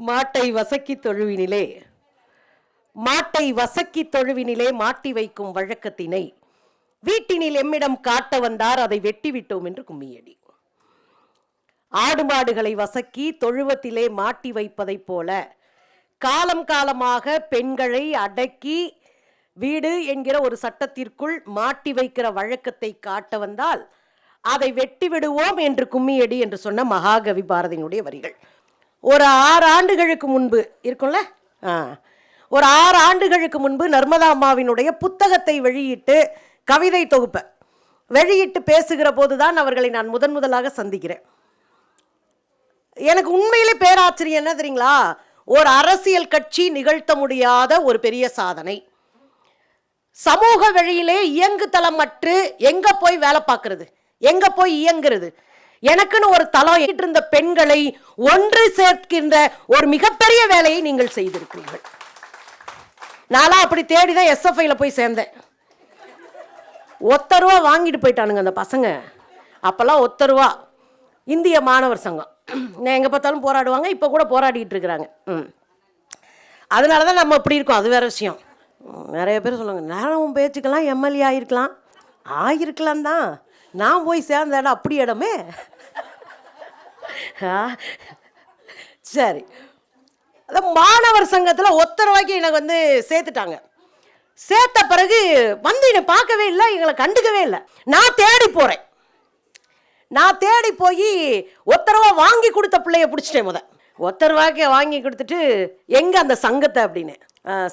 மாட்டை வசக்கி தொழுவினிலே. மாட்டை வசக்கி தொழுவினிலே மாட்டி வைக்கும் வழக்கத்தினை வீட்டினில் எம்மிடம் காட்ட வந்தார் அதை வெட்டி விட்டோம் என்று கும்மியடி. ஆடு மாடுகளை வசக்கி தொழுவத்திலே மாட்டி வைப்பதைப் போல காலம் காலமாக பெண்களை அடக்கி வீடு என்கிற ஒரு சட்டத்திற்குள் மாட்டி வைக்கிற வழக்கத்தை காட்ட வந்தால் அதை வெட்டி விடுவோம் என்று கும்மியடி என்று சொன்ன மகாகவி பாரதியினுடைய வரிகள். ஒரு ஆறு ஆண்டுகளுக்கு முன்பு இருக்கும்ல? ஆ. ஒரு ஆறு ஆண்டுகளுக்கு முன்பு நர்மதா அம்மாவினுடைய புத்தகத்தை வெளியிட்டு கவிதை தொகுப்பை வெளியிட்டு பேசுகிற போது தான் அவர்களை நான் முதன் முதலாக சந்திக்கிறேன். எனக்கு உண்மையிலே பேராச்சரியம் என்ன தெரியுங்களா? ஒரு அரசியல் கட்சி நிகழ்த்த முடியாத ஒரு பெரிய சாதனை. சமூக வழியிலே இயங்கு மற்று எங்க போய் வேலை பார்க்கறது? எங்க போய் இயங்குறது? எனக்குன்னு ஒரு தளம் இருந்த பெண்களை ஒன்று சேர்க்கின்ற ஒரு மிகப்பெரிய வேலையை நீங்கள் செய்திருக்கிறீர்கள். நான்லாம் அப்படி தேடி தான் எஸ்எஃப்ஐயில் போய் சேர்ந்தேன். ஒத்த ரூபா வாங்கிட்டு போயிட்டானுங்க அந்த பசங்க. அப்போல்லாம் ஒத்த ரூபா இந்திய மாணவர் சங்கம். நான் எங்கே பார்த்தாலும் போராடுவாங்க இப்போ கூட போராடிட்டு இருக்கிறாங்க. ம். அதனால தான் நம்ம இப்படி இருக்கோம். அது வேற விஷயம். நிறைய பேர் சொல்லுவாங்க நேரம் உன் பேச்சுக்கெல்லாம் எம்எல்ஏ ஆயிருக்கலாம். ஆயிருக்கலாம் தான். நான் போய் சேர்ந்த இடம் அப்படி இடமே. சரி. அதான் மாணவர் சங்கத்தில் ஒத்த ரூபாய்க்கு எனக்கு வந்து சேர்த்துட்டாங்க. சேர்த்த பிறகு வந்து என்னை பார்க்கவே இல்லை எங்களை கண்டுக்கவே இல்லை. நான் தேடி போகிறேன் நான் தேடி போய் ஒத்த ரூபா வாங்கி கொடுத்த பிள்ளைய பிடிச்சிட்டேன் முத. ஒத்த ரூபாய்க்கு வாங்கி கொடுத்துட்டு எங்கே அந்த சங்கத்தை? அப்படின்னு.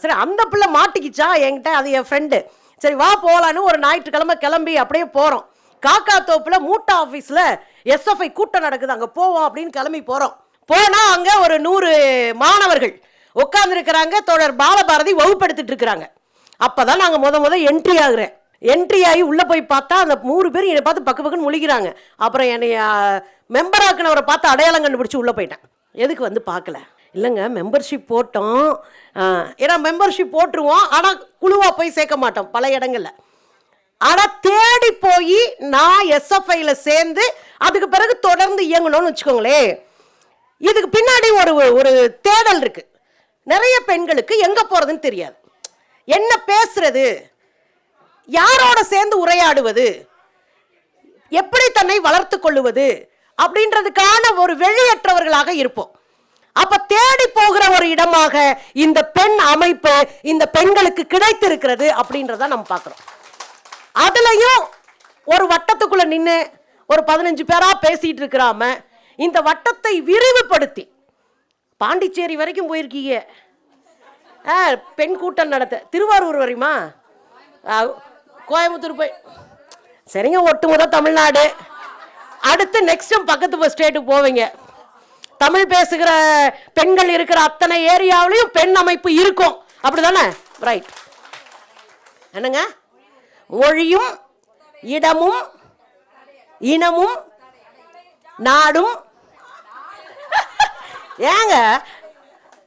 சரி அந்த பிள்ளை மாட்டிக்கிச்சா? என்கிட்ட அது என் ஃப்ரெண்டு சரி வா போகலான்னு ஒரு ஞாயிற்றுக்கிழமை கிளம்பி அப்படியே போகிறோம் காக்கா தோப்பில் மூட்டா ஆஃபீஸில் எஸ்எஃப்ஐ கூட்டம் நடக்குது. அங்கே போவோம் அப்படின்னு கிளம்பி போகிறோம் போனால் அங்கே ஒரு நூறு மாணவர்கள் உட்காந்துருக்கிறாங்க தோழர் பாலபாரதி வகுப்படுத்திட்டு இருக்கிறாங்க. அப்பதான் நாங்கள் முத முத என்ட்ரி ஆகுறேன். என்ட்ரி ஆகி உள்ளே போய் பார்த்தா அந்த நூறு பேர் என்னை பார்த்து பக்கு பக்குன்னு முழிக்கிறாங்க. அப்புறம் என்னை மெம்பராக்குனவரை பார்த்து அடையாளம் கண்டுபிடிச்சி உள்ளே போயிட்டேன். எதுக்கு வந்து பார்க்கல? இல்லைங்க மெம்பர்ஷிப் போட்டோம். ஏன்னா மெம்பர்ஷிப் போட்டுருவோம். ஆனால் குழுவாக போய் சேர்க்க மாட்டோம். பல இடங்களில். ஆனால் தேடி போய் நான் எஸ்எஃப்ஐயில் சேர்ந்து அதுக்கு பிறகு தொடர்ந்து இயங்கணும்னு வச்சுக்கோங்களேன். இதுக்கு பின்னாடி ஒரு ஒரு தேடல் இருக்கு. நிறைய பெண்களுக்கு எங்கே போகிறதுன்னு தெரியாது. என்ன பேசுறது? யாரோட சேர்ந்து உரையாடுவது? எப்படி தன்னை வளர்த்து கொள்ளுவது? அப்படின்றதுக்கான ஒரு வெளியற்றவர்களாக இருப்போம். அப்ப தேடி போகிற ஒரு இடமாக இந்த பெண் அமைப்பு இந்த பெண்களுக்கு கிடைத்திருக்கிறது அப்படின்றத நம்ம பார்க்கிறோம். அதுலயும் ஒரு வட்டத்துக்குள்ள நின்று ஒரு பதினஞ்சு பேரா பேசிட்டு இருக்கிறாம இந்த வட்டத்தை விரிவுபடுத்தி பாண்டிச்சேரி வரைக்கும் போயிருக்கீங்க. ஆ பெண் கூட்டம் நடத்த. திருவாரூர் வரையுமா? கோயம்புத்தூர் போய். சரிங்க ஒட்டுமொத்த தமிழ்நாடு. அடுத்து நெக்ஸ்ட் பக்கத்து ஸ்டேட்டுக்கு போவீங்க. தமிழ் பேசுகிற பெண்கள் இருக்கிற அத்தனை ஏரியாவிலையும் பெண் அமைப்பு இருக்கும். அப்படிதானே? ரைட் என்னங்க? மொழியும் இடமும் இனமும் நாடும். ஏங்க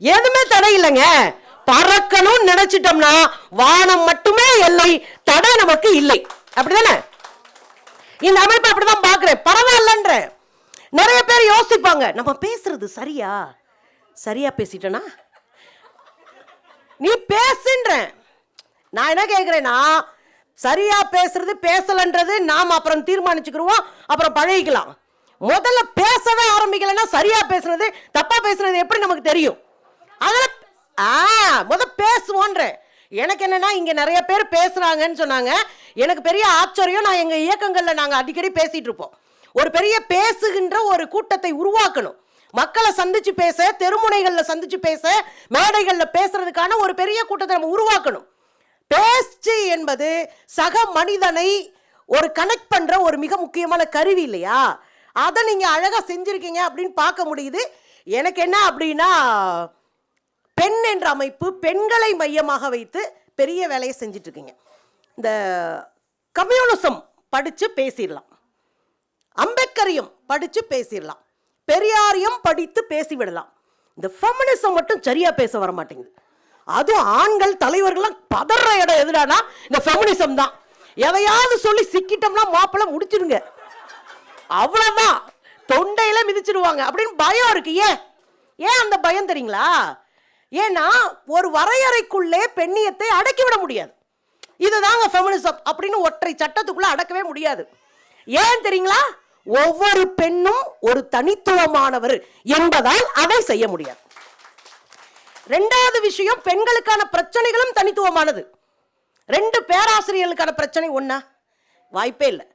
எதுவுமே தடை இல்லைங்க பறக்கணும்னு நினைச்சிட்டோம்னா வானம் மட்டுமே எல்லை தடை நமக்கு இல்லை. அப்படிதானே? இந்த அமைப்பை அப்படிதான் பாக்குறேன் பரவாயில்லன்ற. நிறைய பேர் யோசிப்பாங்க நம்ம பேசுறது சரியா? சரியா பேசிட்டனா? நீ பேசுன்றேன் நான் என்ன கேட்குறேன்னா சரியா பேசுறது பேசலன்றது நாம் அப்புறம் தீர்மானிச்சுக்கிருவோம் அப்புறம் பழகிக்கலாம். முதல்ல பேசவே ஆரம்பிக்கலைன்னா சரியா பேசுனது தப்பா பேசுனது எப்படி நமக்கு தெரியும்? அதில் ஆ முத பேசுவோன்ற. எனக்கு என்னன்னா இங்க நிறைய பேர் பேசுறாங்கன்னு சொன்னாங்க. எனக்கு பெரிய ஆச்சரியம் நான் எங்க இயக்கங்கள்ல நாங்கள் அடிக்கடி பேசிட்டு இருப்போம். ஒரு பெரிய பேசுகின்ற ஒரு கூட்டத்தை உருவாக்கணும். மக்களை சந்திச்சு பேச தெருமுனைகளில் சந்திச்சு பேச மேடைகளில் பேசுறதுக்கான ஒரு பெரிய கூட்டத்தை நம்ம உருவாக்கணும். பேச்சு என்பது சக மனிதனை ஒரு கனெக்ட் பண்ற ஒரு மிக முக்கியமான கருவி இல்லையா? அதை நீங்க அழகா செஞ்சிருக்கீங்க அப்படின்னு பார்க்க முடியுது. எனக்கு என்ன அப்படின்னா பெண் என்ற அமைப்பு பெண்களை மையமாக வைத்து பெரிய வேலையை செஞ்சுட்டு இருக்கீங்க இந்த கம்யூனிசம் படிச்சு பேசிடலாம். அம்பேத்கரையும் படிச்சு பேசிடலாம். பெரியாரையும் படித்து பேசிவிடலாம். இந்த ஃபெமினிசம் மட்டும் சரியா பேச வர மாட்டேங்குது அதுவும் ஆண்கள் தலைவர்கள்லாம் பதற இடம் எதுடானா இந்த ஃபெமினிசம் தான். எதையாவது சொல்லி சிக்கிட்டோம்னா மாப்பிள்ள முடிச்சிடுங்க அவ்வளோதான் தொண்டையில மிதிச்சிடுவாங்க அப்படின்னு பயம் இருக்கு. ஏன்? ஏன் அந்த பயம் தெரியுங்களா? ஏன்னா ஒரு வரையறைக்குள்ளே பெண்ணியத்தை அடக்கிவிட முடியாது. இதுதாங்க ஃபெமினிசம் அப்படின்னு ஒற்றை சட்டத்துக்குள்ள அடக்கவே முடியாது. ஏன் தெரியுங்களா? ஒவ்வொரு பெண்ணும் ஒரு தனித்துவமானவர் என்பதால் அதை செய்ய முடியாது. ரெண்டாவது விஷயம் பெண்களுக்கான பிரச்சனைகளும் தனித்துவமானது. ரெண்டு பேராசிரியர்களுக்கான பிரச்சனை ஒன்றா வாய்ப்பே இல்லை.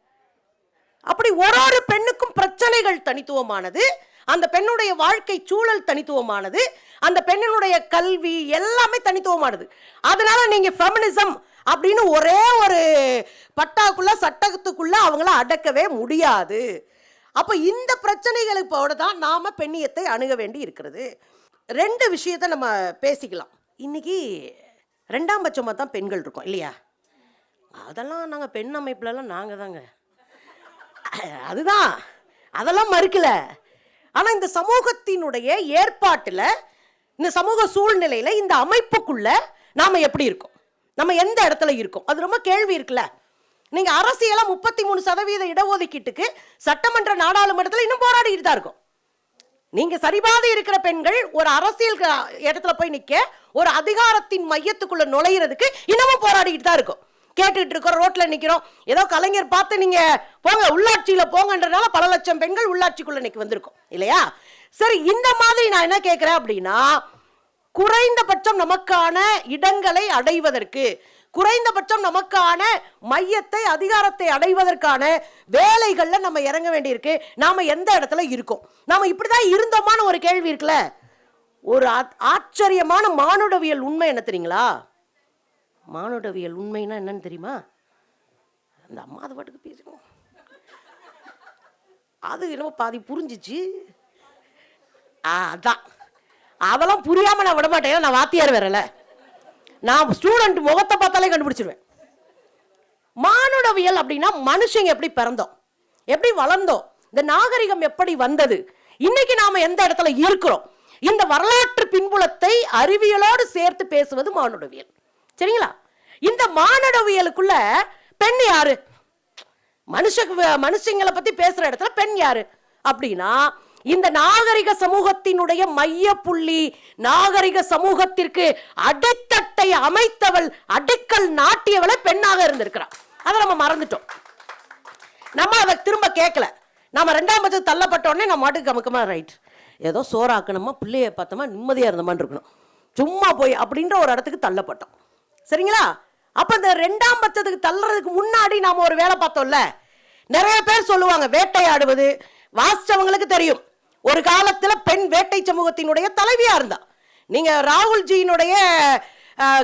அப்படி ஒரு ஒரு பெண்ணுக்கும் பிரச்சனைகள் தனித்துவமானது அந்த பெண்ணுடைய வாழ்க்கை சூழல் தனித்துவமானது அந்த பெண்ணினுடைய கல்வி எல்லாமே தனித்துவமானது. அதனால நீங்க ஃபெமினிசம் அப்படின்னு ஒரே ஒரு பட்டாக்குள்ள சட்டத்துக்குள்ள அவங்கள அடக்கவே முடியாது. அப்போ இந்த பிரச்சனைகளுக்கோட தான் நாம பெண்ணியத்தை அணுக வேண்டி இருக்கிறது. ரெண்டு விஷயத்தை நம்ம பேசிக்கலாம். இன்னைக்கு ரெண்டாம் பட்சமாக தான் பெண்கள் இருக்கோம் இல்லையா? அதெல்லாம் நாங்கள் பெண் அமைப்புலலாம் நாங்கள் தாங்க. அதுதான். அதெல்லாம் மறுக்கல. ஆனால் இந்த சமூகத்தினுடைய ஏற்பாட்டில் இந்த சமூக சூழ்நிலையில் இந்த அமைப்புக்குள்ள நாம் எப்படி இருக்கோம்? நம்ம எந்த இடத்துல இருக்கோம்? அது ரொம்ப கேள்வி இருக்குல்ல. நீங்கள் அரசியலாக முப்பத்தி மூணு சதவீத இடஒதுக்கீட்டுக்கு சட்டமன்ற நாடாளுமன்றத்தில் இன்னும் போராடிக்கிட்டு தான் இருக்கும். நீங்க சரிபாதி இருக்கிற பெண்கள் ஒரு அரசியல் இடத்துல போய் நிக்க ஒரு அதிகாரத்தின் மையத்துக்குள்ள நுழையிறதுக்கு இன்னமும் போராடிக்கிட்டு தான் இருக்கும். கேட்டுட்டு இருக்கிறோம் ரோட்ல நிக்கிறோம். ஏதோ கலைஞர் பார்த்து நீங்க போங்க உள்ளாட்சியில போங்கன்றனால பல லட்சம் பெண்கள் உள்ளாட்சிக்குள்ள இன்னைக்கு வந்திருக்கும். இல்லையா? சரி இந்த மாதிரி நான் என்ன கேட்கிறேன் அப்படின்னா குறைந்தபட்சம் நமக்கான இடங்களை அடைவதற்கு குறைந்தபட்சம் நமக்கான மையத்தை அதிகாரத்தை அடைவதற்கான வேலைகளில் நம்ம இறங்க வேண்டியிருக்கு. நாம் எந்த இடத்துல இருக்கோம்? நாம இப்படிதான் இருந்தோமான ஒரு கேள்வி இருக்குல்ல. ஒரு ஆச்சரியமான மானுடவியல் உண்மை என்ன தெரியுங்களா? மானுடவியல் உண்மைன்னா என்னன்னு தெரியுமா? அந்த அம்மா அது பாட்டுக்கு பேசுவோம். அது என்னமோ பாதி புரிஞ்சிச்சு. ஆ, அதான். அதெல்லாம் புரியாம நான் விட மாட்டேன் நான் வாத்தியார் வரலை நான் ஸ்டூடெண்ட் முகத்தை பார்த்தாலே கண்டுபிடிச்சிருவேன். மானுடவியல் அப்படின்னா மனுஷங்க எப்படி பிறந்தோம்? எப்படி வளர்ந்தோம்? இந்த நாகரிகம் எப்படி வந்தது? இன்னைக்கு நாம எந்த இடத்துல இருக்கிறோம்? இந்த வரலாற்று பின்புலத்தை அறிவியலோடு சேர்த்து பேசுவது மானுடவியல். சரிங்களா? இந்த மானுடவியலுக்குள்ள பெண் யாரு? மனுஷ மனுஷங்களை பத்தி பேசுற இடத்துல பெண் யாரு? அப்படின்னா இந்த நாகரிக சமூகத்தினுடைய மைய புள்ளி நாகரிக சமூகத்திற்கு அடித்தட்டை அமைத்தவள் அடிக்கல் நாட்டியவளை பெண்ணாக இருந்திருக்கிறாள் அதை நம்ம மறந்துட்டோம். நம்ம அதை திரும்ப கேட்கல. நம்ம ரெண்டாம் பட்சம் தள்ளப்பட்டோடனே நம்ம மாட்டுக்கு கமுக்கமா ரைட் ஏதோ சோறாக்கணுமா பிள்ளைய பார்த்தோமா நிம்மதியாக இருந்தோமான்னு இருக்கணும். சும்மா போய் அப்படின்ற ஒரு இடத்துக்கு தள்ளப்பட்டோம். சரிங்களா? அப்போ இந்த ரெண்டாம் பட்சத்துக்கு தள்ளுறதுக்கு முன்னாடி நாம ஒரு வேலை பார்த்தோம்ல. நிறைய பேர் சொல்லுவாங்க வேட்டையாடுவது வாசிச்சவங்களுக்கு தெரியும். ஒரு காலத்துல பெண் வேட்டை சமூகத்தினுடைய தலைவியா இருந்தா. நீங்க ராகுல்ஜியினுடைய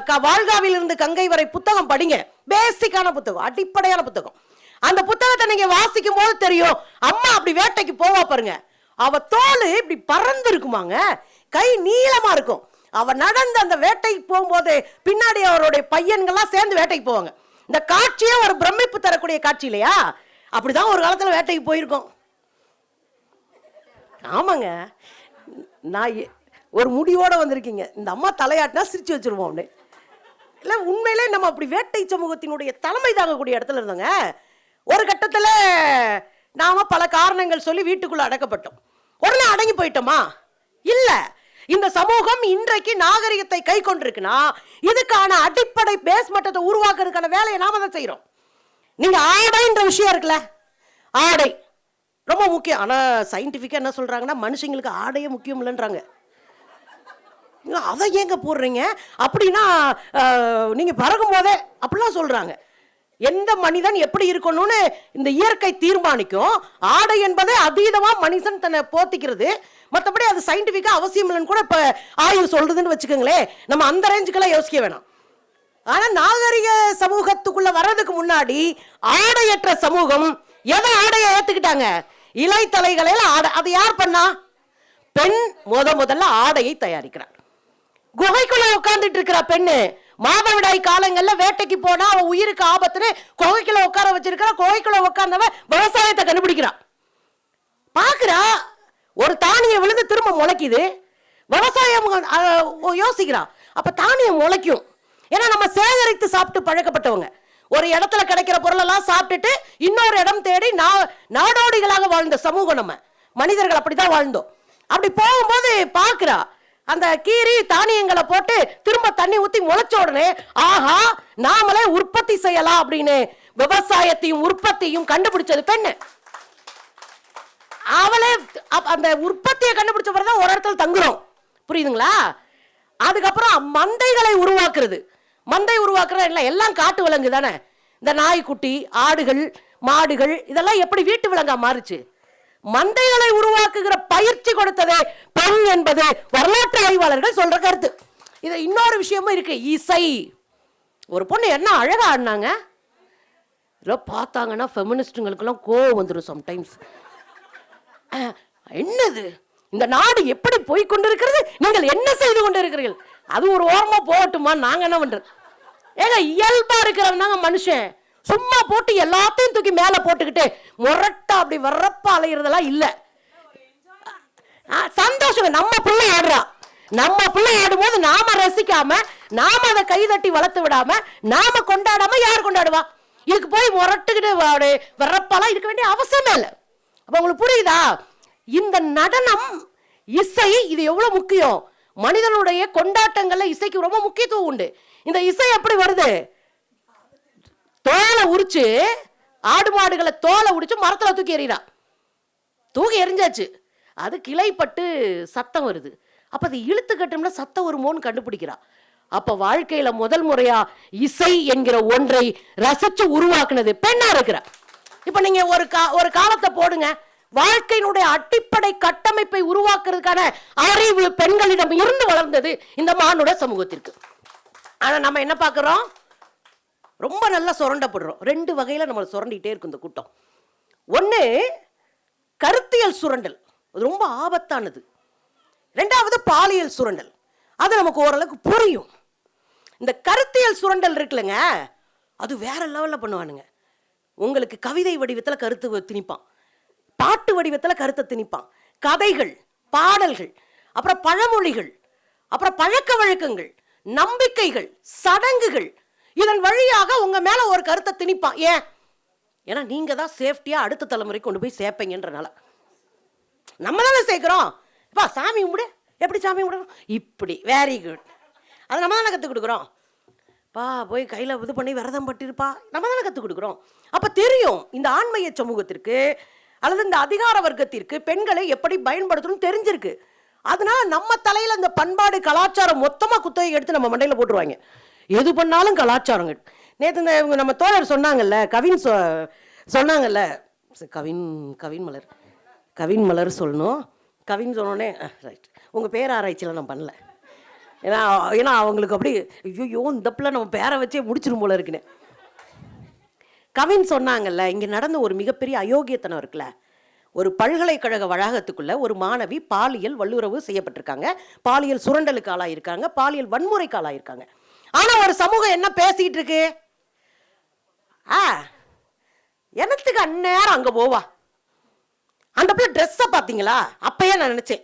க- வாழ்காவில் இருந்து கங்கை வரை புத்தகம் படிங்க. பேசிக்கான புத்தகம் அடிப்படையான புத்தகம். அந்த புத்தகத்தை நீங்க வாசிக்கும் போது தெரியும் அம்மா அப்படி வேட்டைக்கு போவா பாருங்க. அவ தோல் இப்படி பறந்து இருக்குமாங்க கை நீளமா இருக்கும். அவ நடந்து அந்த வேட்டைக்கு போகும்போது பின்னாடி அவருடைய பையன்கள்லாம் சேர்ந்து வேட்டைக்கு போவாங்க. இந்த காட்சியே ஒரு பிரமிப்பு தரக்கூடிய காட்சி இல்லையா? அப்படிதான் ஒரு காலத்துல வேட்டைக்கு போயிருக்கோம். ஆமாங்க. நான் ஒரு முடிவோடு வந்திருக்கீங்க. இந்த அம்மா தலையாட்டினா சிரித்து வச்சிருவோம் அப்படின்னு இல்லை உண்மையிலே நம்ம அப்படி வேட்டை சமூகத்தினுடைய தலைமை தாங்கக்கூடிய இடத்துல இருந்தோங்க. ஒரு கட்டத்தில் நாம் பல காரணங்கள் சொல்லி வீட்டுக்குள்ளே அடக்கப்பட்டோம். உடனே அடங்கி போயிட்டோமா? இல்லை. இந்த சமூகம் இன்றைக்கு நாகரிகத்தை கை கொண்டிருக்குன்னா இதுக்கான அடிப்படை பேஸ் மட்டத்தை உருவாக்குறதுக்கான வேலையை நாம தான் செய்கிறோம் நீங்கள் ஆடைன்ற விஷயம் இருக்குல்ல? ஆடை. ரொம்ப முக்கியம். ஆனால் சயின்டிஃபிக்காக என்ன சொல்கிறாங்கன்னா மனுஷங்களுக்கு ஆடையே முக்கியம் இல்லைன்றாங்க. அதை ஏங்க போடுறீங்க? அப்படின்னா நீங்கள் பறக்கும் போதே அப்படிலாம் சொல்கிறாங்க எந்த மனிதன் எப்படி இருக்கணும்னு இந்த இயற்கை தீர்மானிக்கும். ஆடை என்பதே அதீதமாக மனுஷன் தன்னை போத்திக்கிறது. மற்றபடி அது சயின்டிஃபிக்காக அவசியம் இல்லைன்னு கூட இப்போ ஆய்வு சொல்கிறதுன்னு வச்சுக்கோங்களேன். நம்ம அந்த ரேஞ்சுக்கெல்லாம் யோசிக்க வேணாம். ஆனால் நாகரிக சமூகத்துக்குள்ளே வர்றதுக்கு முன்னாடி ஆடையற்ற சமூகம் எதை ஆடையை ஏற்றுக்கிட்டாங்க ஏத்துக்கிட்டாங்க இலைத்தலைகளில் ஆடை அதை யார் பண்ணா? பெண் முத முதல்ல ஆடையை தயாரிக்கிறார். குகைக்குள்ள உட்கார்ந்துட்டு இருக்கிற பெண்ணு மாதவிடாய் காலங்கள்ல வேட்டைக்கு போனா அவன் உயிருக்கு ஆபத்துன்னு குகைக்குள்ள உட்கார வச்சிருக்கிற குகைக்குள்ள உட்கார்ந்தவன் விவசாயத்தை கண்டுபிடிக்கிறான். பாக்குறா ஒரு தானியம் விழுந்து திரும்ப முளைக்குது. விவசாயம் யோசிக்கிறான். அப்ப தானியம் முளைக்கும். ஏன்னா நம்ம சேகரித்து சாப்பிட்டு பழக்கப்பட்டவங்க. ஒரு இடத்துல கிடைக்கிற பொருளெல்லாம் சாப்பிட்டுட்டு இன்னொரு இடம் தேடி நா நாடோடிகளாக வாழ்ந்த சமூகம் நம்ம. மனிதர்கள் அப்படிதான் வாழ்ந்தோம். அப்படி போகும்போது பார்க்குறா அந்த கீரி தானியங்களை போட்டு திரும்ப தண்ணி ஊத்தி முளைச்ச உடனே ஆஹா நாமளே உற்பத்தி செய்யலாம் அப்படின்னு விவசாயத்தையும் உற்பத்தியும் கண்டுபிடிச்சது பெண்ணு. அவளே அந்த உற்பத்தியை கண்டுபிடிச்ச பிறகு ஒரு இடத்துல தங்குறோம். புரியுதுங்களா? அதுக்கப்புறம் மந்தைகளை உருவாக்குறது. மந்தை உருவாக்குறது எல்லாம் எல்லாம் காட்டு விலங்கு தானே. இந்த நாய்க்குட்டி ஆடுகள் மாடுகள் இதெல்லாம் எப்படி வீட்டு விலங்கா மாறுச்சு? மந்தைகளை உருவாக்குகிற பயிற்சி கொடுத்ததே பெண் என்பது வரலாற்று ஆய்வாளர்கள் சொல்ற கருத்து. இது இன்னொரு விஷயமும் இருக்கு இசை. ஒரு பொண்ணு என்ன அழகா ஆடினாங்க? இதெல்லாம் பார்த்தாங்கன்னா ஃபெமினிஸ்ட்டுங்களுக்கெல்லாம் கோவம் வந்துடும் சம்டைம்ஸ் என்னது? இந்த நாடு எப்படி போய் கொண்டிருக்கிறது? நீங்கள் என்ன செய்து கொண்டிருக்கிறீர்கள்? அது ஒரு ஓரமாக போகட்டுமா? நாங்கள் என்ன பண்ணுறது ஏங்க இயல்பாக இருக்கிறவங்க மனுஷன். சும்மா போட்டு எல்லாத்தையும் தூக்கி மேலே போட்டுக்கிட்டு முரட்டா அப்படி வர்றப்ப அலையிறதெல்லாம் இல்லை. ஆ, சந்தோஷம் நம்ம பிள்ளை ஆடுறா. நம்ம பிள்ளை ஆடும்போது நாம ரசிக்காம நாம அதை கைதட்டி வளர்த்து விடாம நாம கொண்டாடாம யார் கொண்டாடுவா? இதுக்கு போய் முரட்டுக்கிட்டு வாடு வர்றப்பெல்லாம் இருக்க வேண்டிய அவசியமே இல்லை. அப்போ உங்களுக்கு புரியுதா? இந்த நடனம் இசை இது எவ்வளோ முக்கியம்? மனிதனுடைய கொண்டாட்டங்கள்ல இசைக்கு ரொம்ப முக்கியத்துவம் உண்டு. இந்த இசை எப்படி வருது? தோலை உரிச்சு ஆடு மாடுகளை தோலை உரிச்சு மரத்துல தூக்கி எறிறா தூக்கி எரிஞ்சாச்சு அது கிளைப்பட்டு சத்தம் வருது. அப்ப அது இழுத்து கட்டும்னா சத்தம் வருமோன்னு கண்டுபிடிக்கிறா. அப்ப வாழ்க்கையில முதல் முறையா இசை என்கிற ஒன்றை ரசிச்சு உருவாக்குனது பெண்ணா இருக்கிற. இப்ப நீங்க ஒரு கா ஒரு காலத்தை போடுங்க. வாழ்க்கையினுடைய அடிப்படை கட்டமைப்பை உருவாக்குறதுக்கான அறிவு பெண்களிடம் இருந்து வளர்ந்தது இந்த மானுட சமூகத்திற்கு. ஆனா நம்ம என்ன பார்க்குறோம்? ரொம்ப நல்லா சுரண்டப்படுறோம். ரெண்டு வகையில நம்மளை சுரண்டிகிட்டே இருக்கும் இந்த கூட்டம். ஒன்று கருத்தியல் சுரண்டல். அது ரொம்ப ஆபத்தானது. ரெண்டாவது பாலியல் சுரண்டல். அது நமக்கு ஓரளவுக்கு புரியும். இந்த கருத்தியல் சுரண்டல் இருக்குல்லங்க அது வேற லெவலில் பண்ணுவானுங்க. உங்களுக்கு கவிதை வடிவத்தில் கருத்து திணிப்பான். பாட்டு வடிவத்தில் கருத்தை திணிப்பான். கதைகள் பாடல்கள் அப்புறம் பழமொழிகள் அப்புறம் பழக்க வழக்கங்கள் நம்பிக்கைகள் சடங்குகள். இதன் வழியாக உங்கள் மேல ஒரு கருத்தை திணிப்பான். ஏன்? ஏன்னா நீங்க தான் சேஃப்டியா அடுத்த தலைமுறைக்கு கொண்டு போய் சேர்ப்பீங்கன்றனால. நம்ம தானே சேர்க்கிறோம். பா சாமி கும்பிடு. எப்படி சாமி கும்பிடணும்? இப்படி. வெரி குட் அதை நம்ம தானே கற்றுக் கொடுக்குறோம். பா போய் கையில் இது பண்ணி விரதம் பட்டிருப்பா. நம்ம தானே கற்றுக் கொடுக்குறோம். அப்போ தெரியும் இந்த ஆண்மைய சமூகத்திற்கு அல்லது இந்த அதிகார வர்க்கத்திற்கு பெண்களை எப்படி பயன்படுத்தணும் தெரிஞ்சிருக்கு. அதனால நம்ம தலையில் இந்த பண்பாடு கலாச்சாரம் மொத்தமாக குத்தகை எடுத்து நம்ம மண்டையில் போட்டுருவாங்க. எது பண்ணாலும் கலாச்சாரம். நேற்று இந்த இவங்க நம்ம தோழர் சொன்னாங்கல்ல கவின் சொ சொன்னாங்கல்ல சரி, கவின் கவின் மலர். கவின் மலர் சொல்லணும். கவின் சொன்னோடனே ரைட் உங்கள் பேர் ஆராய்ச்சியில் நான் பண்ணல. ஏன்னா ஏன்னா அவங்களுக்கு அப்படி ஐயோ இந்த பிள்ளை நம்ம பேரை வச்சே முடிச்சிடும் போல இருக்குன்னு. கவின் சொன்னாங்கல்ல இங்கே நடந்த ஒரு மிகப்பெரிய அயோக்கியத்தனம் இருக்குல்ல. ஒரு பல்கலைக்கழக வளாகத்துக்குள்ள ஒரு மாணவி பாலியல் வல்லுறவு செய்யப்பட்டிருக்காங்க. பாலியல் சுரண்டலுக்கு ஆளாயிருக்காங்க. பாலியல் வன்முறைக்கு ஆளாயிருக்காங்க. ஆனா ஒரு சமூகம் என்ன பேசிட்டு இருக்கு ஆ எனத்துக்கு அந்நேரம் அங்க போவா? அந்த பிள்ளை ட்ரெஸ்ஸை பார்த்தீங்களா? அப்பயே நான் நினைச்சேன்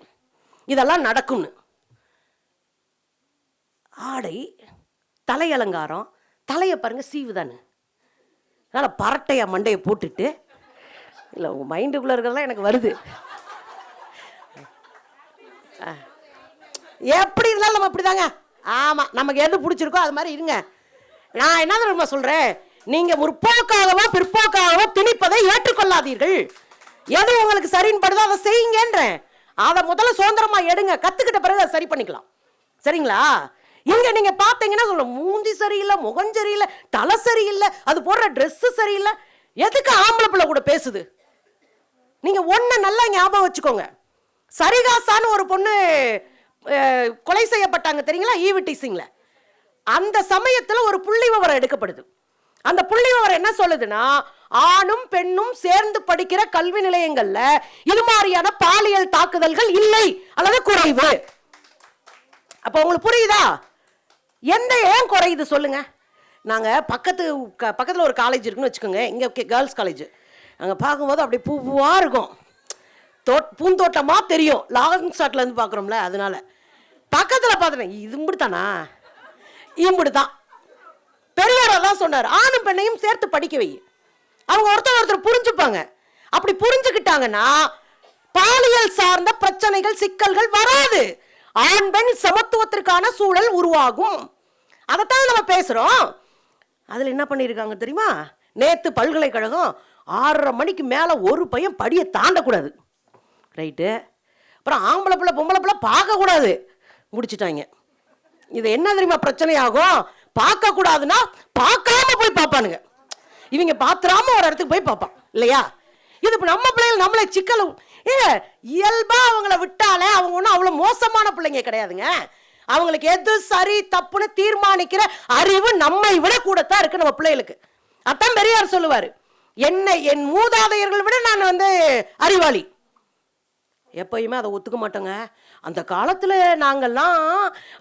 இதெல்லாம் நடக்கும்னு. ஆடை தலையலங்காரம் தலையை பாருங்க சீவுதானு அதனால் பரட்டையா மண்டையை போட்டுட்டு இல்லை உங்கள் மைண்டுக்குள்ளே இருக்கிறதெல்லாம் எனக்கு வருது. ஆ. எப்படி இருந்தாலும் நம்ம இப்படிதாங்க. ஆமாம் நமக்கு எது பிடிச்சிருக்கோ அது மாதிரி இருங்க. நான் என்ன தெரியுமா சொல்கிறேன் நீங்கள் முற்போக்காகவோ பிற்போக்காகவோ திணிப்பதை ஏற்றுக்கொள்ளாதீர்கள். எது உங்களுக்கு சரின்னு படுதோ அதை செய்யுங்கன்றேன். அதை முதல்ல சுதந்திரமாக எடுங்க. கற்றுக்கிட்ட பிறகு அதை சரி பண்ணிக்கலாம். சரிங்களா? இங்க நீங்க பாத்தீங்கன்னா சொல்ல மூந்தி சரியில்லை முகம் சரியில்லை தலை சரியில்லை அது போடுற Dress சரியில்லை. எதுக்கு ஆம்பளை பிள்ளை கூட பேசுது? நீங்க ஒன்ன நல்லா ஞாபகம் வச்சுக்கோங்க. சரிகாசான்னு ஒரு பொண்ணு கொலை செய்யப்பட்டாங்க தெரியுங்களா? ஈவிட்டிசிங்ல அந்த சமயத்துல ஒரு புள்ளி விவரம் எடுக்கப்படுது. அந்த புள்ளி விவரம் என்ன சொல்லுதுன்னா ஆணும் பெண்ணும் சேர்ந்து படிக்கிற கல்வி நிலையங்கள்ல இது மாதிரியான பாலியல் தாக்குதல்கள் இல்லை அல்லது குறைவு. அப்போ உங்களுக்கு புரியுதா? எந்த ஏன் குறையுது சொல்லுங்க? நாங்கள் பக்கத்து க- பக்கத்தில் ஒரு காலேஜ் இருக்குன்னு வச்சுக்கோங்க. இங்கே கேர்ள்ஸ் காலேஜ் அங்கே பார்க்கும்போது அப்படி பூ பூவாக இருக்கும். தோட் பூந்தோட்டமாக தெரியும். லாங் ஷாட்லேருந்து பார்க்குறோம்ல அதனால. பக்கத்தில் பார்த்துட்டேன். இது இப்படித்தானா இப்படி தான் சொன்னார். ஆணும் பெண்ணையும் சேர்த்து படிக்க வை. அவங்க ஒருத்தர் ஒருத்தர் புரிஞ்சுப்பாங்க. அப்படி புரிஞ்சுக்கிட்டாங்கன்னா பாலியல் சார்ந்த பிரச்சனைகள் சிக்கல்கள் வராது. ஆண் பெண் சமத்துவத்திற்கான சூழல் உருவாகும். அதைத்தான் நம்ம பேசுறோம். அதுல என்ன பண்ணியிருக்காங்க தெரியுமா? நேத்து பல்கலைக்கழகம் ஆறரை மணிக்கு மேல ஒரு பையன் படியை தாண்டக்கூடாது. ரைட்டு? அப்புறம் ஆம்பளை பிள்ளை பொம்பளை பிள்ளை பார்க்கக்கூடாது. முடிச்சிட்டாங்க. இது என்ன தெரியுமா பிரச்சனை ஆகும் பார்க்க கூடாதுன்னா பார்க்காம போய் பார்ப்பானுங்க. இவங்க பாத்திராம ஒரு இடத்துக்கு போய் பார்ப்பான். இல்லையா? இது இப்போ நம்ம பிள்ளைகள் நம்மளை சிக்கல் ஏ இயல்பா அவங்கள விட்டாலே அவங்க ஒன்றும் அவ்வளோ மோசமான பிள்ளைங்க கிடையாதுங்க. அவங்களுக்கு எது சரி தப்புன்னு தீர்மானிக்கிற அறிவு நம்மை விட கூடத்தான் இருக்கு நம்ம பிள்ளைகளுக்கு. அதான் பெரியார் சொல்லுவார் என்னை என் மூதாதையர்கள் விட நான் வந்து அறிவாளி. எப்பயுமே அதை ஒத்துக்க மாட்டோங்க. அந்த காலத்தில் நாங்கள்லாம்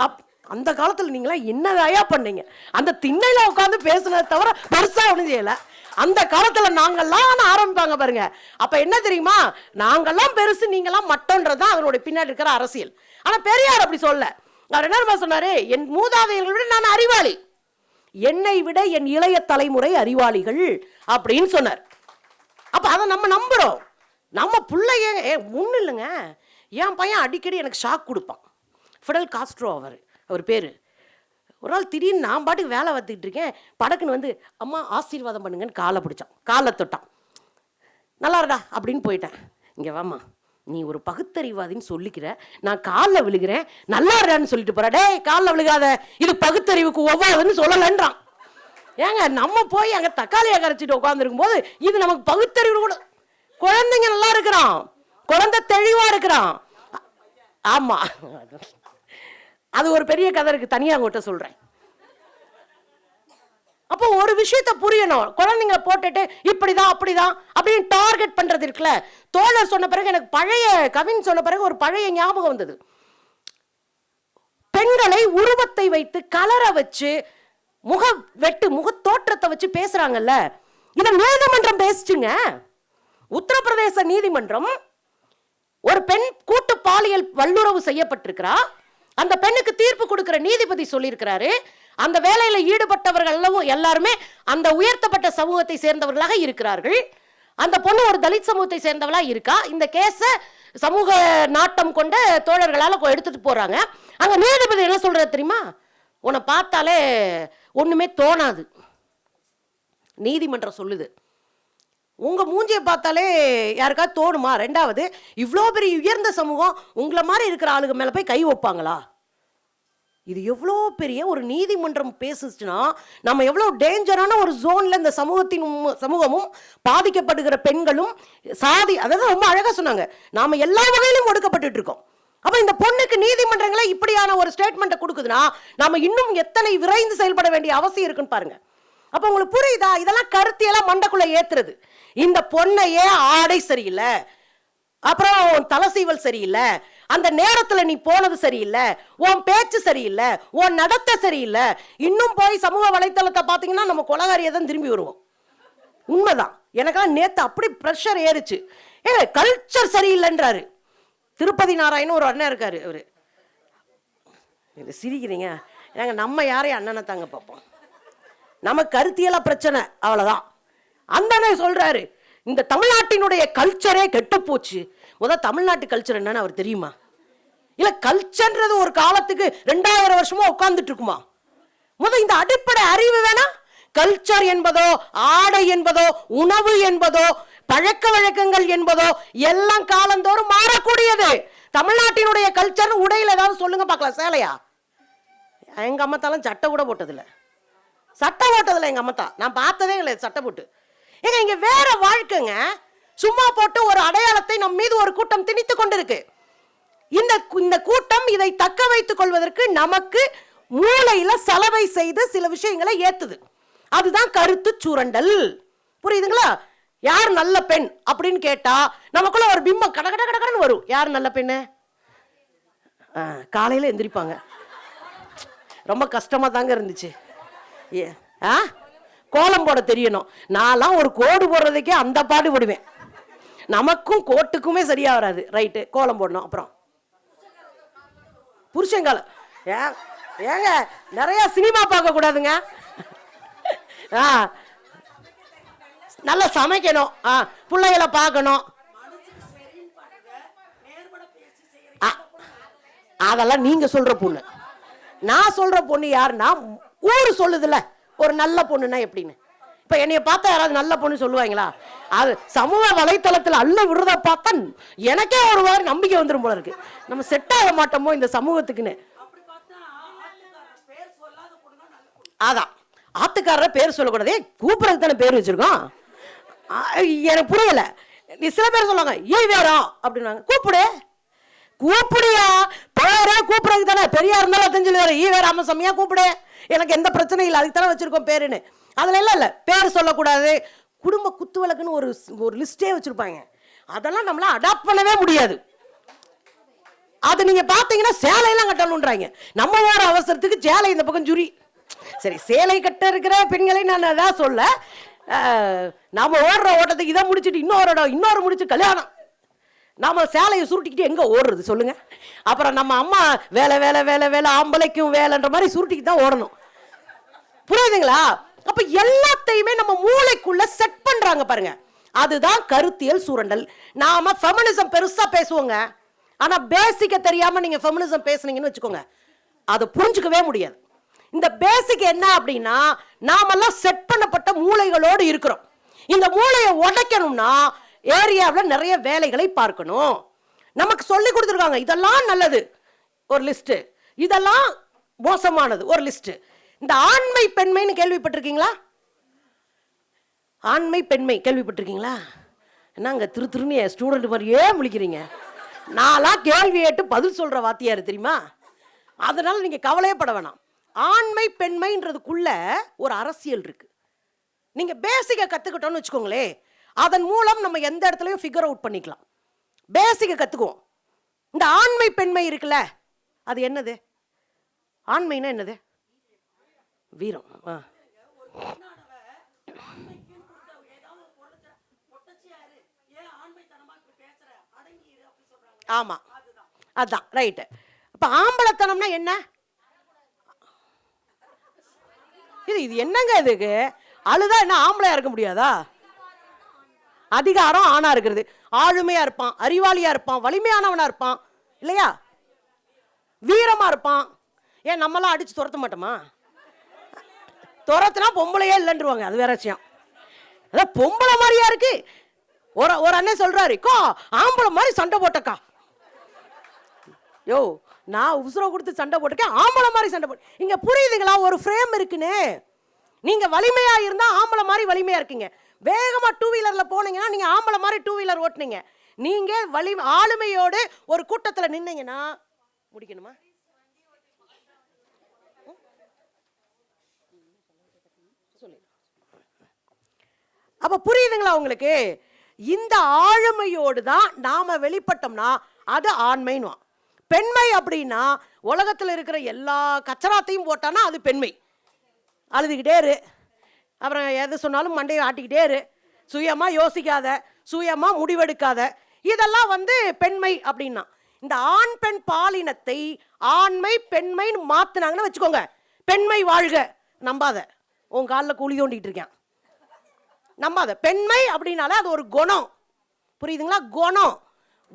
அப் அந்த காலத்தில் நீங்களாம் என்னதாயா பண்ணீங்க? அந்த திண்ணையில் உட்காந்து பேசுனதை தவிர பெருசாக ஒன்றும் செய்யலை. அந்த காலத்தில் நாங்கள்லாம் ஆரம்பிப்பாங்க பாருங்க. அப்போ என்ன தெரியுமா? நாங்கெல்லாம் பெருசு நீங்களாம் மட்டன்றது தான் பின்னாடி இருக்கிற அரசியல். ஆனால் பெரியார் அப்படி சொல்ல அவர் என்ன சொன்னாரு? என் மூதாதையர்களை விட நான் அறிவாளி. என்னை விட என் இளைய தலைமுறை அறிவாளிகள் அப்படின்னு சொன்னார். அப்போ அதை நம்ம நம்புகிறோம் நம்ம பிள்ளைய ஒன்றும் இல்லைங்க. என் பையன் அடிக்கடி எனக்கு ஷாக் கொடுப்பான். ஃபிடல் காஸ்ட்ரோ அவர். அவர் பேர். ஒரு நாள் திடீர்னு நான் பாட்டுக்கு வேலை பார்த்துக்கிட்டு இருக்கேன் படக்குன்னு வந்து அம்மா ஆசீர்வாதம் பண்ணுங்கன்னு காலை பிடிச்சான். காலை தொட்டான். நல்லா இருடா அப்படின்னு போயிட்டேன். இங்கே வாம்மா. நீ ஒரு பகுத்தறிவாதின்னு சொல்லிக்கிற. நான் காலில் விழுகிறேன். நல்லா இருடான்னு சொல்லிட்டு போற. டேய் காலில் விழுகாத. இது பகுத்தறிவுக்கு ஒவ்வொருன்னு சொல்லலைன்றான். ஏங்க நம்ம போய் அங்கே தக்காளியை கரைச்சிட்டு உட்காந்துருக்கும் போது இது நமக்கு பகுத்தறிவு கூட. குழந்தைங்க நல்லா இருக்கிறான். குழந்தை தெளிவாக இருக்கிறான். ஆமாம் அது ஒரு பெரிய கதை இருக்கு தனியா உங்கள்கிட்ட சொல்றேன். அப்போ ஒரு விஷயத்த புரியணும். குழந்தைங்க போட்டுட்டு இப்படிதான் அப்படிதான் அப்படின்னு டார்கெட் பண்றது இருக்குல்ல. தோழர் சொன்ன பிறகு எனக்கு பழைய கவின் சொன்ன பிறகு ஒரு பழைய ஞாபகம் வந்தது. பெண்களை உருவத்தை வைத்து கலர வச்சு முக வெட்டு முக தோற்றத்தை வச்சு பேசுறாங்கல்ல. இத நீதிமன்றம் பேசிச்சுங்க. உத்தரப்பிரதேச நீதிமன்றம் ஒரு பெண் கூட்டு பாலியல் வல்லுறவு செய்யப்பட்டிருக்கிறா. அந்த பெண்ணுக்கு தீர்ப்பு கொடுக்கிற நீதிபதி சொல்லியிருக்கிறாரு. அந்த வேலையில் ஈடுபட்டவர்கள் எல்லாருமே அந்த உயர்த்தப்பட்ட சமூகத்தை சேர்ந்தவர்களாக இருக்கிறார்கள். அந்த பொண்ணு ஒரு தலித் சமூகத்தை சேர்ந்தவளா இருக்கா? இந்த கேஸை சமூக நாட்டம் கொண்ட தோழர்களால் எடுத்துகிட்டு எடுத்துட்டு போறாங்க. அங்க நீதிபதி என்ன சொல்கிறது தெரியுமா? உன்னை பார்த்தாலே ஒண்ணுமே தோணாது. நீதிமன்றம் சொல்லுது. உங்க மூஞ்சியை பார்த்தாலே யாருக்காவது தோணுமா? ரெண்டாவது இவ்வளோ பெரிய உயர்ந்த சமூகம் உங்களை மாதிரி இருக்கிற ஆளுங்க மேலே போய் கை வைப்பாங்களா? இது எவ்வளோ பெரிய ஒரு நீதிமன்றம் பேசுச்சுன்னா நம்ம எவ்வளோ டேஞ்சரான ஒரு ஜோன்ல இந்த சமூகத்தின் சமூகமும் பாதிக்கப்படுகிற பெண்களும் சாதி அதாவது ரொம்ப அழகாக சொன்னாங்க. நாம எல்லா வகையிலும் ஒடுக்கப்பட்டுட்டு இருக்கோம். அப்போ இந்த பொண்ணுக்கு நீதிமன்றங்களே இப்படியான ஒரு ஸ்டேட்மெண்ட்டை கொடுக்குதுன்னா நாம இன்னும் எத்தனை விரைந்து செயல்பட வேண்டிய அவசியம் இருக்குன்னு பாருங்க. அப்போ உங்களுக்கு புரியுதா? இதெல்லாம் கருத்தியெல்லாம் மண்டக்குள்ள ஏத்துறது. இந்த பொண்ணையே ஆடை சரியில்லை. அப்புறம் உன் தலை சீவல் சரியில்லை. அந்த நேரத்துல நீ போனது சரியில்லை. உன் பேச்சு சரியில்லை. உன் நடத்தை சரியில்லை. இன்னும் போய் சமூக வலைத்தளத்தை பார்த்தீங்கன்னா நம்ம கொலகாரியை தான் திரும்பி வருவோம். உண்மைதான். எனக்கெல்லாம் நேற்று அப்படி ப்ரெஷர் ஏறுச்சு. ஏ கல்ச்சர் சரியில்லைன்றாரு. திருப்பதி நாராயணன் ஒரு அண்ணன் இருக்காரு அவரு. சிரிக்கிறீங்க? ஏங்க நம்ம யாரையும் அண்ணனை தாங்க பார்ப்போம். நம்ம கருத்தியெல்லாம் பிரச்சனை. அவ்வளோதான் அந்தானே சொல்கிறாரு சொல்றாரு. இந்த தமிழ்நாட்டினுடைய கல்ச்சரே கெட்டு போச்சு முத தமிழ்நாட்டு கல்ச்சர் என்னன்னு அவர் தெரியுமா? இல்ல கல்ச்சர்ன்றது ஒரு காலத்துக்கு ரெண்டாயிரம் வருஷமா உட்கார்ந்துட்டு இருக்குமா? முத இந்த அடிப்படை அறிவு வேணா. கல்ச்சர் என்பதோ ஆடை என்பதோ உணவு என்பதோ பழக்க வழக்கங்கள் என்பதோ எல்லாம் காலந்தோறும் மாறக்கூடியது. தமிழ்நாட்டினுடைய கல்ச்சர் உடையில ஏதாவது சொல்லுங்க பார்க்கலாம் சேலையா? எங்க அம்மாத்தாலாம் சட்டை கூட போட்டதில்லை. சட்டை போட்டதில்லை எங்க அம்மத்தா நான் பார்த்ததே இல்லை சட்டை போட்டு. ஏங்க இங்க வேற வாழ்க்கைங்க. சும்மா போட்டு ஒரு அடையாளத்தை நம் மீது ஒரு கூட்டம் திணித்து கொண்டிருக்கு. இந்த இந்த கூட்டம் இதை தக்க வைத்துக் கொள்வதற்கு நமக்கு மூளையில சலவை செய்து சில விஷயங்களை ஏத்துது. அதுதான் கருத்து சுரண்டல். புரியுதுங்களா? யார் நல்ல பெண் அப்படின்னு கேட்டா நமக்குள்ள ஒரு பிம்பம் கட கட கடகடன்னு வரும். யார் நல்ல பெண்ணு? காலையில எந்திரிப்பாங்க. ரொம்ப கஷ்டமா தாங்க இருந்துச்சு. ஏ ஆ? கோலம் போட தெரியணும். நான்லாம் ஒரு கோடு போடுறதுக்கே அந்த பாடு போடுவேன். நமக்கும் கோட்டுக்குமே சரியா வராது. ரைட்டு கோலம் போடணும். அப்புறம் புருஷங்காலம் ஏன் ஏங்க நிறைய சினிமா பார்க்க கூடாதுங்க. ஆ நல்லா சமைக்கணும். ஆ பிள்ளைகளை பார்க்கணும். அதெல்லாம் நீங்க சொல்ற பொண்ணு. நான் சொல்ற பொண்ணு யாருன்னா ஊர் சொல்லுதுல்ல. ஒரு நல்ல பொண்ணுன்னா எப்படின்னு? இப்போ என்னைய பார்த்தா யாராவது நல்ல பொண்ணு சொல்லுவாங்களா? அது சமூக வலைத்தளத்தில் அல்ல விடுறத பார்த்தா எனக்கே ஒரு மாதிரி நம்பிக்கை வந்துடும் போல இருக்கு. நம்ம செட் ஆக மாட்டோமோ இந்த சமூகத்துக்குன்னு? அதான். ஆத்துக்காரர் பேர் சொல்லக்கூடாதே. கூப்பிட்றதுக்கு தானே பேர் வச்சிருக்கோம். எனக்கு புரியல. நீ சில பேர் சொல்லுவாங்க ஏய் வேறம் அப்படின்னாங்க. கூப்பிடு. கூப்பிடுயா? பேரே கூப்பிடுறதுக்கு தானே. பெரியா இருந்தாலும் தெரிஞ்சு ஈ வேற அம்மசம்மையா கூப்பிடு. எனக்கு எந்த பிரச்சனையும் இல்லை. அதுக்கு தானே வச்சுருக்கோம் பேருன்னு. அதில் இல்லை. இல்லை பேர் சொல்லக்கூடாது. குடும்ப குத்து விளக்குன்னு ஒரு ஒரு லிஸ்ட்டே வச்சுருப்பாங்க. அதெல்லாம் நம்மளால் அடாப்ட் பண்ணவே முடியாது. அது நீங்கள் பார்த்தீங்கன்னா சேலையெல்லாம் கட்டணுன்றாங்க நம்ம வேறு அவசரத்துக்கு சேலை இந்த பக்கம் சுரி. சரி சேலை கட்ட இருக்கிற பெண்களை நான் அதான் சொல்ல. நாம் ஓடுற ஓட்டத்துக்கு இதை முடிச்சிட்டு இன்னொரு இடம் இன்னொரு முடிச்சு கல்யாணம். நாம் சேலையை சுருட்டிக்கிட்டு எங்கே ஓடுறது சொல்லுங்கள் அப்புறம் நம்ம அம்மா வேலை வேலை வேலை வேலை ஆம்பளைக்கும் வேலைன்ற மாதிரி சுருட்டிக்கிட்டு தான் ஓடணும். புரியுதுங்களா? அப்ப எல்லாத்தையுமே நம்ம மூளைக்குள்ள செட் பண்றாங்க பாருங்க. அதுதான் கருத்தியல் சுரண்டல். நாம ஃபெமினிசம் பெருசா பேசுவோங்க. ஆனா பேசிக்க தெரியாம நீங்க ஃபெமினிசம் பேசுனீங்கன்னு வச்சுக்கோங்க. அதை புரிஞ்சுக்கவே முடியாது. இந்த பேசிக் என்ன அப்படின்னா நாமெல்லாம் செட் பண்ணப்பட்ட மூளைகளோடு இருக்கிறோம். இந்த மூளையை உடைக்கணும்னா ஏரியாவில் நிறைய வேலைகளை பார்க்கணும். நமக்கு சொல்லி கொடுத்துருக்காங்க இதெல்லாம் நல்லது. ஒரு லிஸ்ட்டு இதெல்லாம் மோசமானது. ஒரு லிஸ்ட்டு இந்த ஆண்மை பெண்மைன்னு கேள்விப்பட்டிருக்கீங்களா? ஆண்மை பெண்மை கேள்விப்பட்டிருக்கீங்களா? என்னங்க திரு திருன்னு என் ஸ்டூடெண்ட் ஏன் முழிக்கிறீங்க. நான்லாம் கேள்வி கேட்டு பதில் சொல்கிற வாத்தியார் தெரியுமா? அதனால் நீங்கள் கவலையே பட வேணாம். ஆண்மை பெண்மைன்றதுக்குள்ள ஒரு அரசியல் இருக்கு. நீங்க பேசிக்கை கத்துக்கிட்டோம்னு வச்சுக்கோங்களே அதன் மூலம் நம்ம எந்த இடத்துலயும் ஃபிகர் அவுட் பண்ணிக்கலாம். பேசிக்கை கத்துக்குவோம். இந்த ஆண்மை பெண்மை இருக்குல்ல அது என்னது? ஆண்மைனா என்னது? வீரம். ஆ. ஆமாம் அதுதான் ரைட்டு. இப்போ ஆம்பளத்தனம்னா என்ன? இது இது என்னங்க இதுக்கு அழுதா என்ன ஆம்பளையா இருக்க முடியாதா? அதிகாரம் ஆணா இருக்கிறது. ஆளுமையா இருப்பான் அறிவாளியா இருப்பான் வலிமையானவனா இருப்பான் இல்லையா? வீரமா இருப்பான். ஏன் நம்மளாம் அடிச்சு துரத்த மாட்டோமா? துரத்துனா பொம்பளையே இல்லைன்றுவாங்க. அது வேற விஷயம். அதான் பொம்பளை மாதிரியா இருக்கு. ஒரு ஒரு அண்ணன் சொல்றாரு கோ ஆம்பளை மாதிரி சண்டை போட்டக்கா. யோ நான் உசுரை கொடுத்து சண்டை போட்டிருக்கேன் ஆம்பளை மாதிரி சண்டை போட்டு இங்க புரியுதுங்களா? ஒரு ஃப்ரேம் இருக்குன்னு. நீங்க வலிமையா இருந்தா ஆம்பளை மாதிரி வலிமையா இருக்கீங்க. வேகமா டூ வீலர்ல போனீங்கன்னா நீங்க ஆம்பளை மாதிரி டூ வீலர் ஓட்டுனீங்க. நீங்க வலி ஆளுமையோடு ஒரு கூட்டத்தில் நின்னீங்கன்னா முடிக்கணுமா? அப்போ புரியுதுங்களா உங்களுக்கு? இந்த ஆளுமையோடு தான் நாம் வெளிப்பட்டோம்னா அது ஆண்மைன்னுவான். பெண்மை அப்படின்னா உலகத்தில் இருக்கிற எல்லா கச்சராத்தையும் போட்டானா அது பெண்மை. அழுதுகிட்டே இரு. அப்புறம் எது சொன்னாலும் மண்டையை ஆட்டிக்கிட்டே இரு. சுயமாக யோசிக்காத சுயமாக முடிவெடுக்காத. இதெல்லாம் வந்து பெண்மை அப்படின்னா. இந்த ஆண் பெண் பாலினத்தை ஆண்மை பெண்மைன்னு மாற்றினாங்கன்னு வச்சுக்கோங்க. பெண்மை வாழ்க. நம்பாத. உன் காலில் குழி தோண்டிகிட்டு இருக்கேன். நம்பாத. பெண்மை அப்படின்னாலே அது ஒரு குணம். புரியுதுங்களா? குணம்.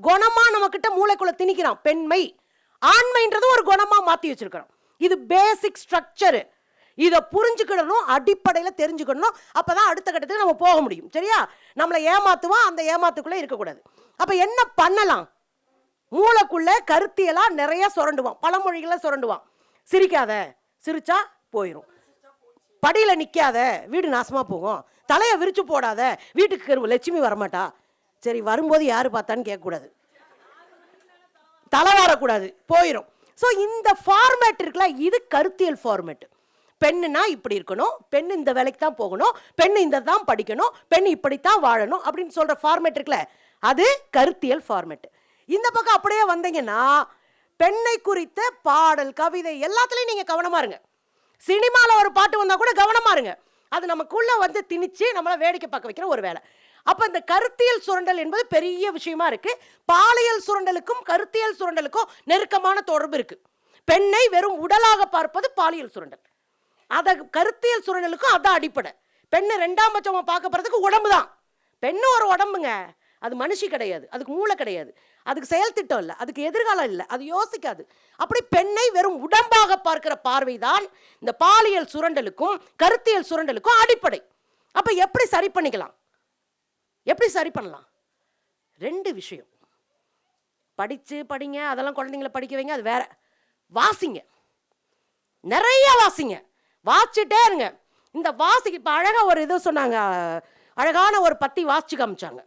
குணமாக நம்மக்கிட்ட மூளைக்குள்ளே மூளைக்குள்ள திணிக்கிறான். பெண்மை. ஆண்மைன்றது ஒரு குணமாக மாற்றி வச்சுருக்கிறோம். இது பேசிக் ஸ்ட்ரக்சரு இதை புரிஞ்சுக்கிடணும் அடிப்படையில் தெரிஞ்சுக்கணும். அப்போ தான் அடுத்த கட்டத்துக்கு நம்ம போக முடியும். சரியா? நம்மளை ஏமாத்துவோம் அந்த ஏமாத்துக்குள்ளே இருக்கக்கூடாது. அப்போ என்ன பண்ணலாம்? மூளைக்குள்ளே கருத்தியெல்லாம் நிறைய சுரண்டுவான். பழமொழிகளை சுரண்டுவான். சிரிக்காத. சிரிச்சா போயிடும் படியில் நிற்காத வீடு நாசமாக போகும். தலையை விரித்து போடாத வீட்டுக்கு கரு- லட்சுமி வரமாட்டா. சரி வரும்போது யார் பார்த்தான்னு கேட்கக்கூடாது. தலை வரக்கூடாது போயிடும் ஸோ இந்த ஃபார்மேட் இருக்குல்ல இது கருத்தியல் ஃபார்மேட் பெண்ணுனா இப்படி இருக்கணும் பெண் இந்த வேலைக்கு தான் போகணும் பெண் இந்த தான் படிக்கணும் பெண் இப்படித்தான் வாழணும் அப்படின்னு சொல்கிற ஃபார்மேட் இருக்குல்ல அது கருத்தியல் ஃபார்மேட் இந்த பக்கம் அப்படியே வந்தீங்கன்னா பெண்ணை குறித்த பாடல் கவிதை எல்லாத்துலேயும் நீங்கள் கவனமா இருங்க. சினிமாவில் ஒரு பாட்டு வந்தால் கூட கவனமா இருங்க. அது நமக்குள்ளே வந்து திணிச்சு நம்மளை வேடிக்கை பார்க்க வைக்கிற ஒரு வேலை. அப்போ இந்த கருத்தியல் சுரண்டல் என்பது பெரிய விஷயமா இருக்குது பாலியல் சுரண்டலுக்கும் கருத்தியல் சுரண்டலுக்கும் நெருக்கமான தொடர்பு இருக்குது பெண்ணை வெறும் உடலாக பார்ப்பது பாலியல் சுரண்டல். அதை கருத்தியல் சுரண்டலுக்கும் அதான் அடிப்படை. பெண்ணை ரெண்டாம் பட்சமாக பார்க்க போகிறதுக்கு உடம்பு தான். பெண்ணு ஒரு உடம்புங்க. அது மனுஷி கிடையாது. அதுக்கு மூளை கிடையாது. அதுக்கு செயல் திட்டம் இல்லை. அதுக்கு எதிர்காலம் இல்லை. அது யோசிக்காது. அப்படி பெண்ணை வெறும் உடம்பாக பார்க்கிற பார்வைதான் இந்த பாலியல் சுரண்டலுக்கும் கருத்தியல் சுரண்டலுக்கும் அடிப்படை. அப்ப எப்படி சரி பண்ணிக்கலாம்? எப்படி சரி பண்ணலாம்? ரெண்டு விஷயம். படிச்சு படிங்க அதெல்லாம் குழந்தைங்கள படிக்க வைங்க அது வேற. வாசிங்க. நிறைய வாசிங்க. வாசிச்சுட்டே இருங்க. இந்த வாசிக்கு இப்போ அழகாக ஒரு இது சொன்னாங்க. அழகான ஒரு பத்தி வாசிச்சு காமிச்சாங்க.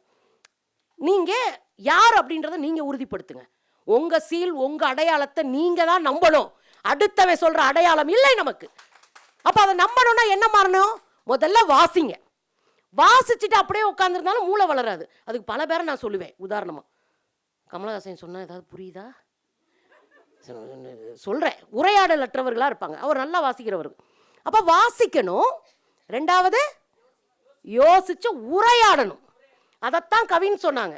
நீங்கள் யார் அப்படின்றத நீங்கள் உறுதிப்படுத்துங்க. உங்கள் சீல் உங்கள் அடையாளத்தை நீங்கள் தான் நம்பணும். அடுத்தவன் சொல்கிற அடையாளம் இல்லை நமக்கு. அப்போ அதை நம்பணும்னா என்ன மாறணும்? முதல்ல வாசிங்க. வாசிச்சுட்டு அப்படியே உட்காந்துருந்தாலும் மூளை வளராது. அதுக்கு பல பேரை நான் சொல்லுவேன். உதாரணமாக கமலஹாசன் சொன்னால் ஏதாவது புரியுதா? சொல்கிறேன் உரையாடல் அற்றவர்களாக இருப்பாங்க. அவர் நல்லா வாசிக்கிறவர். அப்போ வாசிக்கணும். ரெண்டாவது யோசிச்சு உரையாடணும். அதைத்தான் கவின்னு சொன்னாங்க.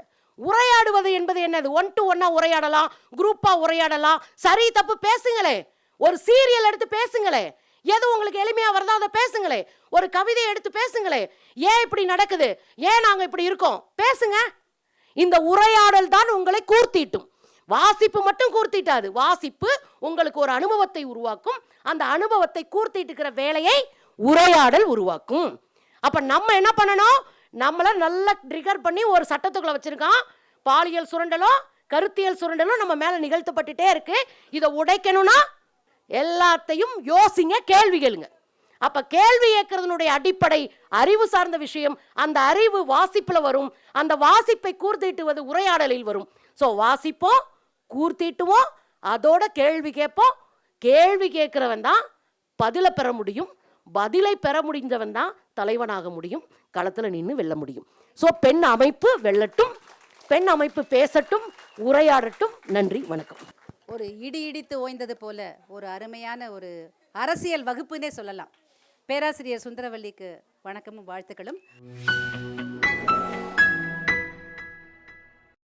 உரையாடுவது என்பது என்னது? ஒன் டு ஒன்னா உரையாடலாம் குரூப்பா உரையாடலாம். சரி தப்பு பேசுங்களே. ஒரு சீரியல் எடுத்து பேசுங்களே. எது உங்களுக்கு எளிமையா வருதோ அதை பேசுங்களே. ஒரு கவிதையை எடுத்து பேசுங்களே. ஏன் இப்படி நடக்குது? ஏன் நாங்க இப்படி இருக்கோம்? பேசுங்க. இந்த உரையாடல் தான் உங்களை கூர்த்திட்டும். வாசிப்பு மட்டும் கூர்த்திட்டாது. வாசிப்பு உங்களுக்கு ஒரு அனுபவத்தை உருவாக்கும். அந்த அனுபவத்தை கூர்த்திட்டு இருக்கிற வேலையை உரையாடல் உருவாக்கும். அப்ப நம்ம என்ன பண்ணணும்? நம்மளை நல்லா ட்ரிகர் பண்ணி ஒரு சட்டத்துக்குள்ளே வச்சுருக்கான். பாலியல் சுரண்டலும் கருத்தியல் சுரண்டலும் நம்ம மேலே நிகழ்த்தப்பட்டுட்டே இருக்குது இதை உடைக்கணும்னா எல்லாத்தையும் யோசிங்க கேள்வி கேளுங்க. அப்போ கேள்வி கேட்கறதுனுடைய அடிப்படை அறிவு சார்ந்த விஷயம் அந்த அறிவு வாசிப்பில் வரும். அந்த வாசிப்பை கூர்த்திட்டுவது உரையாடலில் வரும். ஸோ வாசிப்போம் கூர்த்திட்டுவோம் அதோட கேள்வி கேட்போம். கேள்வி கேட்குறவன் தான் பதிலை பெற முடியும். பதிலை பெற முடிந்தவன் தான் தலைவனாக முடியும். களத்தில் நின்று வெல்ல முடியும். ஸோ பெண் அமைப்பு வெல்லட்டும் பெண் அமைப்பு பேசட்டும் உரையாடட்டும். நன்றி வணக்கம். ஒரு இடி இடித்து ஓய்ந்தது போல ஒரு அருமையான ஒரு அரசியல் வகுப்புன்னே சொல்லலாம். பேராசிரியர் சுந்தரவல்லிக்கு வணக்கமும் வாழ்த்துக்களும்.